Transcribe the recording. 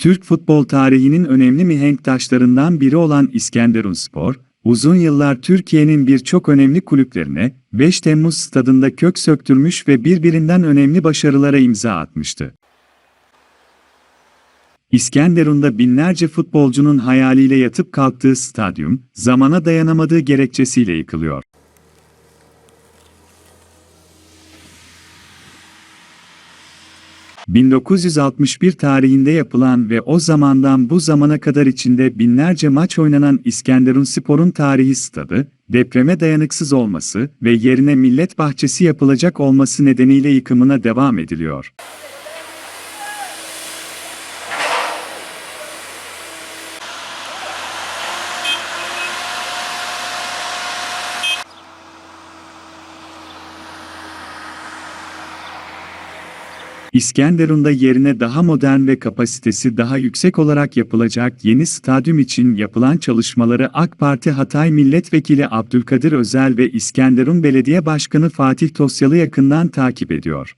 Türk futbol tarihinin önemli mihenk taşlarından biri olan İskenderunspor, uzun yıllar Türkiye'nin birçok önemli kulüplerine 5 Temmuz stadında kök söktürmüş ve birbirinden önemli başarılara imza atmıştı. İskenderun'da binlerce futbolcunun hayaliyle yatıp kalktığı stadyum, zamana dayanamadığı gerekçesiyle yıkılıyor. ...1961 tarihinde yapılan ve o zamandan bu zamana kadar içinde binlerce maç oynanan İskenderunspor'un tarihi stadı, depreme dayanıksız olması ve yerine millet bahçesi yapılacak olması nedeniyle yıkımına devam ediliyor. İskenderun'da yerine daha modern ve kapasitesi daha yüksek olarak yapılacak yeni stadyum için yapılan çalışmaları AK Parti Hatay Milletvekili Abdülkadir Özel ve İskenderun Belediye Başkanı Fatih Tosyalı yakından takip ediyor.